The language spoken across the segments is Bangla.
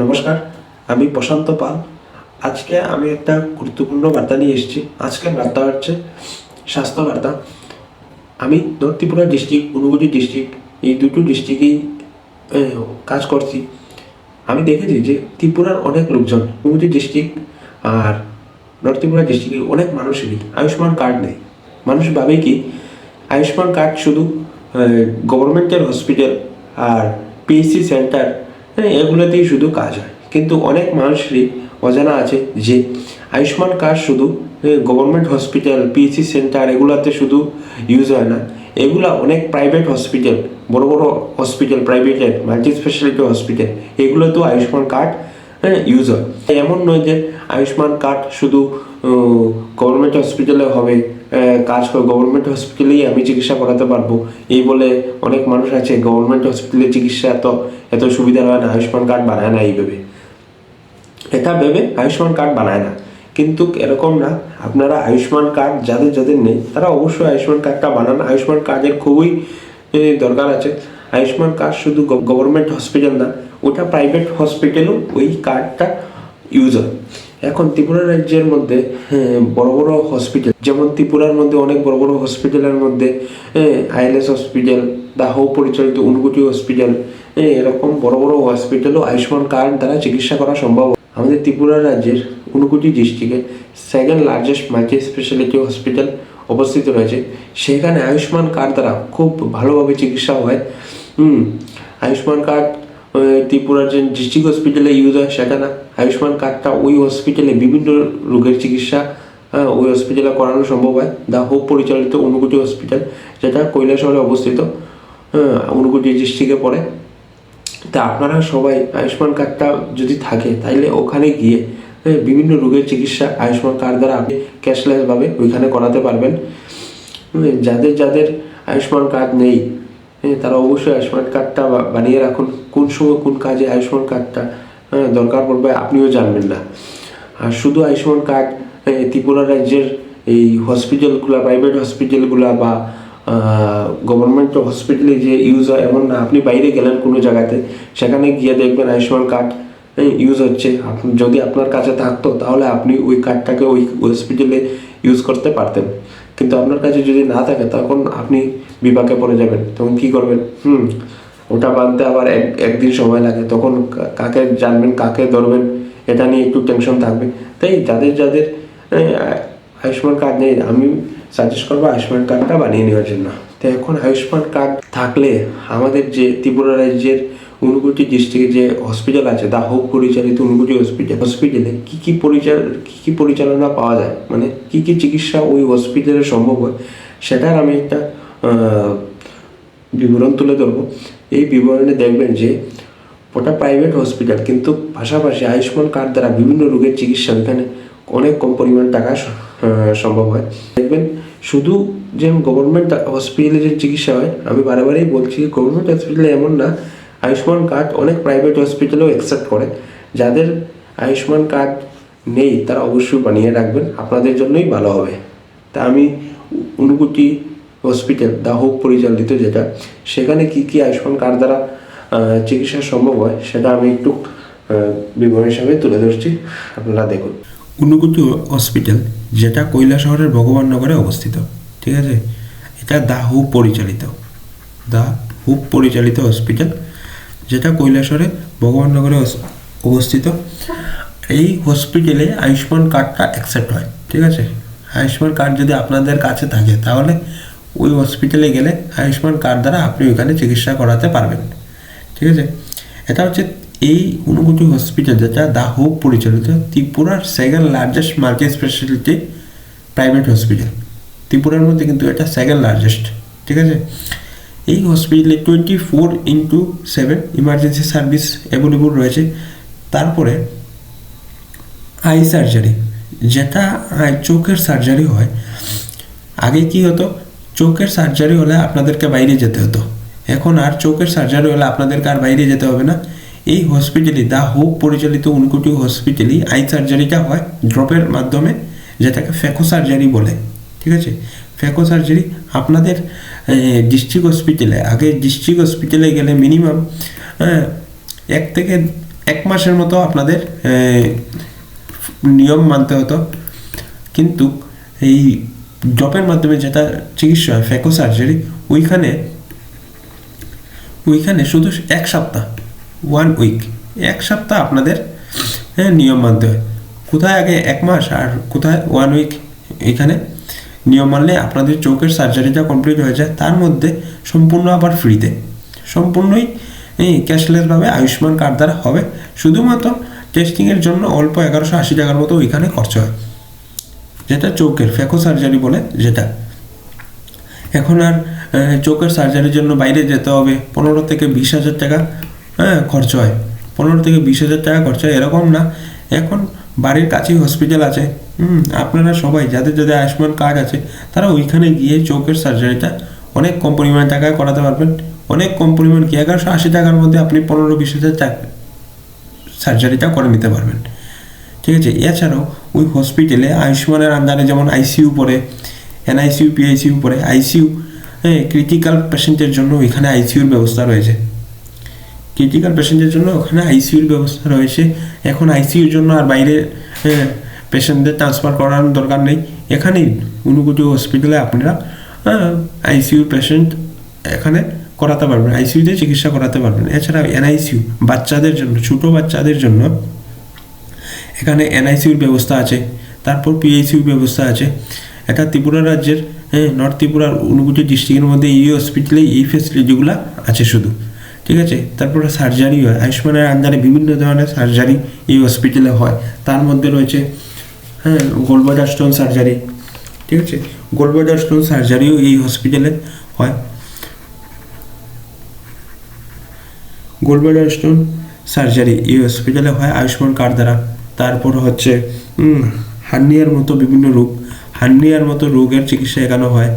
নমস্কার, আমি প্রশান্ত পাল। আজকে আমি একটা গুরুত্বপূর্ণ বার্তা নিয়ে এসেছি। আজকের বার্তা হচ্ছে স্বাস্থ্য বার্তা আমি ত্রিপুরা ডিস্ট্রিক্ট ঊনকোটি ডিস্ট্রিক্ট, এই দুটো ডিস্ট্রিক্টেই কাজ করছি। আমি দেখেছি যে ত্রিপুরার অনেক লোকজন ঊনকোটি ডিস্ট্রিক্ট আর নর্থ ত্রিপুরা ডিস্ট্রিক্টের অনেক মানুষেরই আয়ুষ্মান কার্ড নেই। মানুষ ভাবে কি, আয়ুষ্মান কার্ড শুধু গভর্নমেন্টের হসপিটাল আর পিএসসি সেন্টার হ্যাঁ এগুলোতেই শুধু কাজ হয়। কিন্তু অনেক মানুষেরই অজানা আছে যে আয়ুষ্মান কার্ড শুধু গভর্নমেন্ট হসপিটাল পিএসসি সেন্টার এগুলাতে শুধু ইউজ হয় না। এগুলা অনেক প্রাইভেট হসপিটাল বড় বড় হসপিটাল প্রাইভেটের মাল্টি স্পেশালিটি হসপিটাল এগুলোতেও আয়ুষ্মান কার্ড ইউজ হয়। এমন নয় যে আয়ুষ্মান কার্ড শুধু গভর্নমেন্ট হসপিটালে হবে কাজ করে গভর্নমেন্ট হসপিটালেই আমি চিকিৎসা করাতে পারব। এই বলে অনেক মানুষ আছে গভর্নমেন্ট হসপিটালে চিকিৎসা এত এত সুবিধা হয় না, আয়ুষ্মান কার্ড বানায় না এইভাবে এটা ভেবে আয়ুষ্মান কার্ড বানায় না। কিন্তু এরকম না, আপনারা আয়ুষ্মান কার্ড যাদের যাদের নেই, তারা অবশ্যই আয়ুষ্মান কার্ডটা বানান। আয়ুষ্মান কার্ডের খুবই দরকার আছে। আয়ুষ্মান কার্ড শুধু গভর্নমেন্ট হসপিটাল না, ওটা প্রাইভেট হসপিটালও ওই কার্ডটা ইউজ হয়। এখন ত্রিপুরা রাজ্যের মধ্যে হ্যাঁ, বড় বড় হসপিটাল যেমন ত্রিপুরার মধ্যে অনেক বড় বড় হসপিটালের মধ্যে আইএলএস হসপিটাল দাহ পরিচালিত উনকুটি হসপিটাল এরকম বড় বড় হসপিটালও আয়ুষ্মান কার্ড দ্বারা চিকিৎসা করা সম্ভব। আমাদের ত্রিপুরা রাজ্যের উনকুটি ডিস্ট্রিক্টে second largest multi specialty hospital অবস্থিত রয়েছে। সেখানে আয়ুষ্মান কার্ড দ্বারা খুব ভালোভাবে চিকিৎসা হয়। হুম আয়ুষ্মান কার্ড ত্রিপুরার যে ডিস্ট্রিক্ট হসপিটালে ইউজ হয় সেটা না। আয়ুষ্মান কার্ডটা ওই হসপিটালে বিভিন্ন রোগের চিকিৎসা আহ, ওই হসপিটালে করানো সম্ভব হয়। দা হোপ পরিচালিত অনুকুটি হসপিটাল যেটা কৈলাসহরে অবস্থিত হ্যাঁ, অনুকুটি ডিস্ট্রিক্টে পড়ে। তা আপনারা সবাই আয়ুষ্মান কার্ডটা যদি থাকে তাইলে ওখানে গিয়ে হ্যাঁ, বিভিন্ন রোগের চিকিৎসা আয়ুষ্মান কার্ড দ্বারা আপনি ক্যাশলেসভাবে ওইখানে করাতে পারবেন। যাদের যাদের আয়ুষ্মান কার্ড নেই হ্যাঁ, তারা অবশ্যই আয়ুষ্মান কার্ডটা বানিয়ে রাখুন। কোন সময় কোন কাজে আয়ুষ্মান কার্ডটা হ্যাঁ, দরকার পড়বে আপনিও জানবেন না। আর শুধু আয়ুষ্মান কার্ড হ্যাঁ, ত্রিপুরা রাজ্যের এই হসপিটালগুলো প্রাইভেট হসপিটালগুলো বা গভর্নমেন্ট হসপিটালে যে ইউজ হয় এমন না। আপনি বাইরে গেলেন কোনো জায়গাতে সেখানে গিয়ে দেখবেন আয়ুষ্মান কার্ড ইউজ হচ্ছে। আপনি যদি আপনার কাছে থাকতো তাহলে আপনি ওই কার্ডটাকে ওই হসপিটালে ইউজ করতে পারতেন। কিন্তু আপনার কাছে যদি না থাকে, তখন আপনি বিপাকে পড়ে যাবেন। তখন কি করবেন? হুম, ওটা বানতে আবার এক, একদিন সময় লাগে। তখন কাকে জানবেন, কাকে ধরবেন, এটা নিয়ে একটু টেনশন থাকবে। তাই যাদের যাদের আয়ুষ্মান কার্ড নেই, আমি সাজেস্ট করব আয়ুষ্মান কার্ডটা বানিয়ে নেওয়ার জন্য। তো এখন আয়ুষ্মান কার্ড থাকলে আমাদের যে ত্রিপুরা রাজ্যের ঊনকোটি ডিস্ট্রিক্টে যে হসপিটাল আছে দা হোক পরিচালিত ঊনকোটি হসপিটাল হসপিটালে কী কী পরিচাল, কী কী পরিচালনা পাওয়া যায়? মানে কী কী চিকিৎসা ওই হসপিটালে সম্ভব হয়? সেটার আমি একটা বিবরণ তুলে ধরবো। এই বিবরণে দেখবেন যে ওটা প্রাইভেট হসপিটাল কিন্তু পাশাপাশি আয়ুষ্মান কার্ড দ্বারা বিভিন্ন রোগের চিকিৎসা এখানে অনেক কম পরিমাণ টাকা সম্ভব হয়। দেখবেন শুধু যে গভর্নমেন্ট হসপিটালে যে চিকিৎসা হয়, আমি বারে বলছি গভর্নমেন্ট হসপিটালে এমন না আয়ুষ্মান কার্ড অনেক প্রাইভেট হসপিটালেও অ্যাকসেপ্ট করে। যাদের আয়ুষ্মান কার্ড নেই, তারা অবশ্যই বানিয়ে রাখবেন। আপনাদের জন্যই ভালো হবে। তা আমি উনকুটি হসপিটাল দা হোপ পরিচালিত যেটা, সেখানে কি কি আয়ুষ্মান কার্ড দ্বারা চিকিৎসা সম্ভব হয়, সেটা আমি একটু বিবরণ হিসাবে তুলে ধরছি। আপনারা দেখুন। উনকুটি হসপিটাল যেটা কৈলা শহরের ভগবাননগরে অবস্থিত, ঠিক আছে? এটা দা হুপ পরিচালিত। দা হুপ পরিচালিত হসপিটাল যেটা কৈলাসহরে ভগবাননগরে অবস্থিত। এই হসপিটালে আয়ুষ্মান কার্ডটা অ্যাকসেপ্ট হয়, ঠিক আছে? আয়ুষ্মান কার্ড যদি আপনাদের কাছে থাকে, তাহলে ওই হসপিটালে গেলে আয়ুষ্মান কার্ড দ্বারা আপনি ওইখানে চিকিৎসা করাতে পারবেন, ঠিক আছে? এটা হচ্ছে এই অনুভূতি হসপিটাল যেটা দা হোপ পরিচালিত, ত্রিপুরার second largest multi specialty private hospital ত্রিপুরার মধ্যে কিন্তু এটা সেকেন্ড লার্জেস্ট ঠিক আছে? এই হসপিটালে twenty four into seven emergency service available রয়েছে। তারপরে আই সার্জারি যেটা চোখের সার্জারি হয়। আগে কি হতো? চোখের সার্জারি হলে আপনাদেরকে বাইরে যেতে হতো। এখন আর চোখের সার্জারি হলে আপনাদেরকে আর বাইরে যেতে হবে না। এই হসপিটালে দা হোপ পরিচালিত উনকুটি হসপিটালই আই সার্জারিটা হয় ড্রপের মাধ্যমে, যেটাকে ফেকো সার্জারি বলে। ঠিক আছে? ফেকো সার্জারি আপনাদের ডিস্ট্রিক্ট হসপিটালে আগে ডিস্ট্রিক্ট হসপিটালে গেলে মিনিমাম এক থেকে এক মাসের মতো আপনাদের নিয়ম মানতে হতো। কিন্তু এই ড্রপের মাধ্যমে যেটা চিকিৎসা হয় ফেকো সার্জারি ওইখানে ওইখানে শুধু এক সপ্তাহ ওয়ান উইক এক সপ্তাহ আপনাদের নিয়ম মানতে হয়। কোথায় আগে এক মাস আর কোথায় ওয়ান উইক এখানে নিয়ম মানলে আপনাদের চোখের সার্জারিটা কমপ্লিট হয়ে যায়। তার মধ্যে সম্পূর্ণ আবার ফ্রিতে সম্পূর্ণই ক্যাশলেসভাবে আয়ুষ্মান কার্ড দ্বারা হবে। শুধুমাত্র টেস্টিংয়ের জন্য অল্প এগারোশো আশি টাকার মতো ওইখানে খরচ হয়। যেটা চোখের ফেকো সার্জারি বলে যেটা। এখন আর চোখের সার্জারির জন্য বাইরে যেতে হবে। পনেরো থেকে বিশ হাজার টাকা হ্যাঁ খরচ হয়। পনেরো থেকে বিশ হাজার টাকা খরচ হয়, এরকম না। এখন বাড়ির কাছেই হসপিটাল আছে। হুম, আপনারা সবাই, যাদের যাদের আয়ুষ্মান কার্ড আছে, তারা ওইখানে গিয়ে চোখের সার্জারিটা অনেক কম পরিমাণে টাকায় করাতে পারবেন। অনেক কম পরিমাণ কি, এগারোশো আশি টাকার মধ্যে আপনি পনেরো বিশ হাজার সার্জারিটা করে নিতে পারবেন। ঠিক আছে, এছাড়াও ওই হসপিটালে আয়ুষ্মানের আন্ডারে যেমন আইসিইউ পড়ে এনআইসিইউ পিআইসিইউ পড়ে আইসিইউ হ্যাঁ ক্রিটিক্যাল পেশেন্টের জন্য ওইখানে আইসিইউর ব্যবস্থা রয়েছে। ক্রিটিক্যাল পেশেন্টের জন্য ওখানে আইসিইউর ব্যবস্থা রয়েছে। এখন আইসিইউর জন্য আর বাইরে পেশেন্টদের ট্রান্সফার করার দরকার নেই। এখানেই উনুকুটি হসপিটালে আপনারা আইসিইউ পেশেন্ট এখানে করাতে পারবেন। আইসিইউতে চিকিৎসা করাতে পারবেন। এছাড়া এনআইসিইউ বাচ্চাদের জন্য, ছোটো বাচ্চাদের জন্য এখানে এনআইসিউর ব্যবস্থা আছে। তারপর পিআইসিউর ব্যবস্থা আছে। এটা ত্রিপুরা রাজ্যের হ্যাঁ নর্থ ত্রিপুরার ঊনকোটি ডিস্ট্রিক্টের মধ্যে এই হসপিটালে এই ফেসিলিটিগুলো আছে শুধু। ঠিক আছে? তারপরে সার্জারি হয়। আয়ুষ্মানের আন্ডারে বিভিন্ন ধরনের সার্জারি এই হসপিটালে হয়। তার মধ্যে রয়েছে হ্যাঁ গোলবাজার স্টোন সার্জারি ঠিক আছে? গোলবাজার স্টোন সার্জারিও এই হসপিটালে হয়। গোলবাজার স্টোন সার্জারি এই হসপিটালে হয় আয়ুষ্মান কার্ড দ্বারা। তারপর হচ্ছে হার্নিয়ার মতো বিভিন্ন রোগ। হার্নিয়ার মতো রোগের চিকিৎসা এখানে হয়।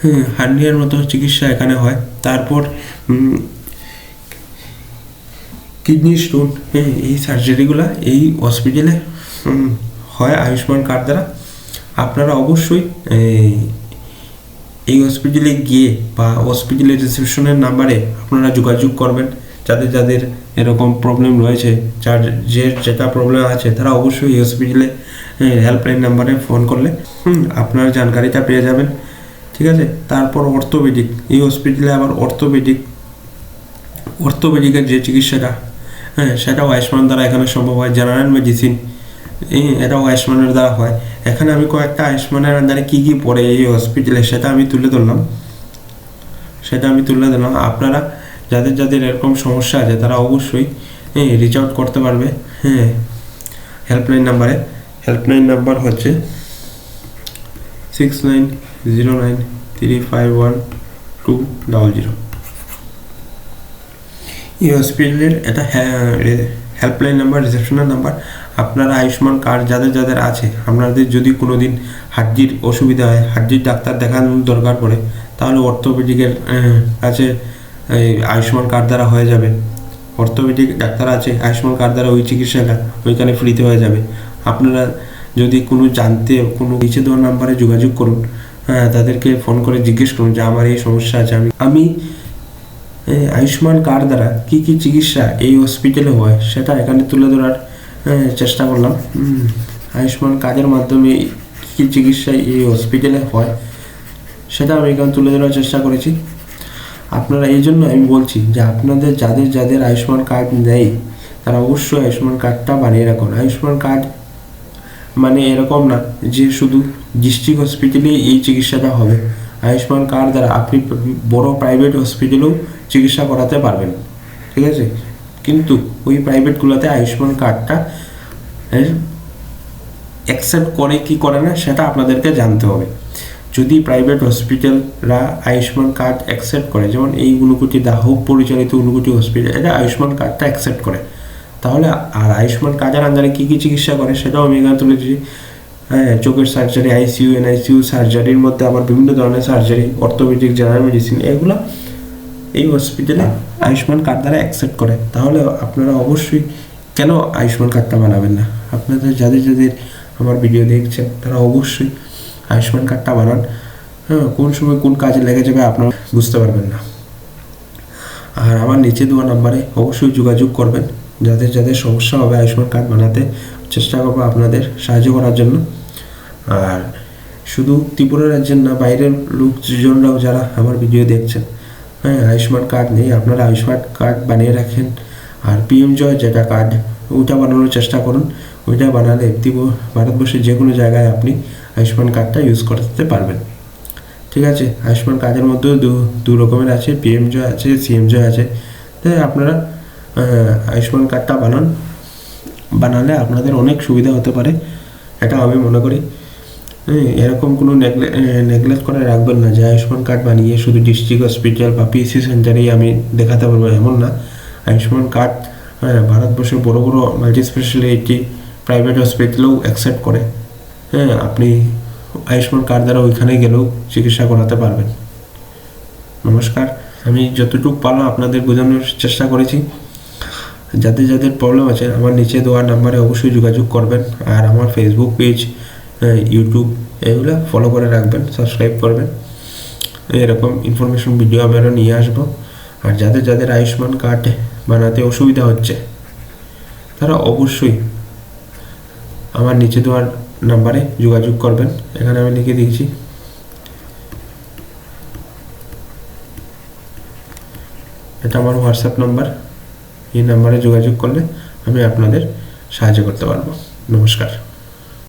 হ্যাঁ হার্নিয়ার মতো চিকিৎসা এখানে হয়। তারপর কিডনি স্টোন হ্যাঁ এই সার্জারিগুলো এই হসপিটালে হয় আয়ুষ্মান কার্ড দ্বারা। আপনারা অবশ্যই, এই হসপিটালে গিয়ে বা হসপিটালের রিসেপশনের নাম্বারে আপনারা যোগাযোগ করবেন। যাদের যাদের এরকম প্রবলেম রয়েছে, যার, যে যেটা প্রবলেম আছে, তারা অবশ্যই এই হসপিটালে হেল্পলাইন নাম্বারে ফোন করলে আপনার জানকারিটা পেয়ে যাবেন। ঠিক আছে? তারপর অর্থোপেডিক এই হসপিটালে আবার অর্থোপেডিক অর্থোপেডিকের যে চিকিৎসাটা হ্যাঁ সেটাও আয়ুষ্মান দ্বারা এখানে সম্ভব হয় জেনারেল মেডিসিন এটাও আয়ুষ্মানের দ্বারা হয়। এখানে আমি কয়েকটা আয়ুষ্মানের আন্ডারে কী কী পড়ে এই হসপিটালে সেটা আমি তুলে ধরলাম। সেটা আমি তুলে ধরলাম। আপনারা, যাদের যাদের এরকম সমস্যা আছে, তারা অবশ্যই রিচ আউট করতে পারবে। হ্যাঁ হেল্পলাইন নাম্বারে হেল্পলাইন নাম্বার হচ্ছে six nine zero nine three five one two double zero এই হসপিটালের এটা হেল্পলাইন নাম্বার রিসেপশনের নাম্বার আপনারা আয়ুষ্মান কার্ড যাদের যাদের আছে, আপনাদের যদি কোনো দিন হাড্ডির অসুবিধা হয়, হাড্ডির ডাক্তার দেখানোর দরকার পড়ে, তাহলে অর্থোপেডিকের কাছে এই আয়ুষ্মান কার্ড দ্বারা হয়ে যাবে। অর্থোপেডিক ডাক্তার আছে, আয়ুষ্মান কার্ড দ্বারা ওই চিকিৎসাটা ওইখানে ফ্রিতে হয়ে যাবে। আপনারা যদি কোনো জানতে, কোনো নিচে দেওয়ার নাম্বারে যোগাযোগ করুন হ্যাঁ তাদেরকে ফোন করে জিজ্ঞেস করুন যে, আমার এই সমস্যা আছে, আমি আমি আয়ুষ্মান কার্ড দ্বারা কি কি চিকিৎসা এই হসপিটালে হয়, সেটা এখানে তুলে ধরার চেষ্টা করলাম। আয়ুষ্মান কার্ডের মাধ্যমে কী কী চিকিৎসা এই হসপিটালে হয়, সেটা আমি এখানে তুলে ধরার চেষ্টা করেছি। আপনারা এই জন্য আমি বলছি যে আপনাদের যাদের যাদের আয়ুষ্মান কার্ড নেই, তারা অবশ্যই আয়ুষ্মান কার্ডটা বানিয়ে রাখুন। আয়ুষ্মান কার্ড মানে এরকম না যে শুধু ডিস্ট্রিক্ট হসপিটালে এই চিকিৎসাটা হবে। আয়ুষ্মান কার্ড দ্বারা আপনি বড় প্রাইভেট হসপিটালেও চিকিৎসা করাতে পারবেন। ঠিক আছে? কিন্তু ওই প্রাইভেটগুলোতে আয়ুষ্মান কার্ডটা অ্যাকসেপ্ট করে কি করে না, সেটা আপনাদেরকে জানতে হবে। যদি প্রাইভেট হসপিটালরা আয়ুষ্মান কার্ড অ্যাকসেপ্ট করে, যেমন এই উনুকুটি দাহ পরিচালিত উনুকুটি হসপিটাল এটা আয়ুষ্মান কার্ডটা অ্যাকসেপ্ট করে। তাহলে আর আয়ুষ্মান কার্ডের আন্দারে কী কী চিকিৎসা করে, সেটাও আমি এখানে তুলে দিচ্ছি। হ্যাঁ চোখের সার্জারি আইসিইউ এনআইসিইউ সার্জারির মধ্যে আবার বিভিন্ন ধরনের সার্জারি অর্থোপেডিক জেনারেল মেডিসিন এগুলো এই হসপিটালে আয়ুষ্মান কার্ড দ্বারা অ্যাকসেপ্ট করে। তাহলে আপনারা অবশ্যই কেন আয়ুষ্মান কার্ডটা বানাবেন না? আপনাদের যাদের যাদের আমার ভিডিও দেখছেন, তারা অবশ্যই আয়ুষ্মান কার্ডটা বানান। হ্যাঁ কোন সময় কোন কাজে লেগে যাবে আপনারা বুঝতে পারবেন না। আর আমার নিচে দেওয়া নাম্বারে অবশ্যই যোগাযোগ করবেন। যাদের যাদের সমস্যা হবে আয়ুষ্মান কার্ড বানাতে, চেষ্টা করব আপনাদের সাহায্য করার জন্য। আর শুধু ত্রিপুরা রাজ্যের না, বাইরের লোকজনরাও যারা আমার ভিডিও দেখছেন হ্যাঁ আয়ুষ্মান কার্ড নেই। আপনারা আয়ুষ্মান কার্ড বানিয়ে রাখেন। আর পিএম জয় যেটা কার্ড, ওইটা বানানোর চেষ্টা করুন। ওইটা বানালে ভারতবর্ষের যে কোনো জায়গায় আপনি আয়ুষ্মান কার্ডটা ইউজ করতে পারবেন। ঠিক আছে? আয়ুষ্মান কার্ডের মধ্যেও দু দু রকমের আছে। পিএম জয় আছে, সিএম জয় আছে। তাই আপনারা আয়ুষ্মান কার্ডটা বানান। বানালে আপনাদের অনেক সুবিধা হতে পারে। এটা আমি মনে করি। এরকম কোনো নেগলেক্ট করে রাখবেন না। যে আয়ুষ্মান কার্ড বানিয়ে শুধু ডিস্ট্রিক্ট হসপিটাল বা পিএসসি সেন্টারেই আমি দেখাতে পারব, এমন না। আয়ুষ্মান কার্ড ভারতবর্ষের বড় বড় মাল্টি স্পেশালিটি প্রাইভেট হসপিটালেও অ্যাকসেপ্ট করে। হ্যাঁ আপনি আয়ুষ্মান কার্ড দ্বারা ওইখানে গেলেও চিকিৎসা করাতে পারবেন। নমস্কার। আমি যতটুকু পারলাম আপনাদের বোঝানোর চেষ্টা করেছি। যাদের যাদের প্রবলেম আছে, আমার নিচে দেওয়া নাম্বারে অবশ্যই যোগাযোগ করবেন। আর আমার ফেসবুক পেজ ইউটিউব এগুলো ফলো করে রাখবেন সাবস্ক্রাইব করবেন। এরকম ইনফরমেশন ভিডিও আমি আরও নিয়ে আসব। আর যাদের যাদের আয়ুষ্মান কার্ড বানাতে অসুবিধা হচ্ছে, তারা অবশ্যই আমার নিচে দেওয়ার নাম্বারে যোগাযোগ করবেন। এখানে আমি লিখে দিয়েছি, এটা আমার হোয়াটসঅ্যাপ নাম্বার এই নাম্বারে যোগাযোগ করলে আমি আপনাদের সাহায্য করতে পারব। নমস্কার।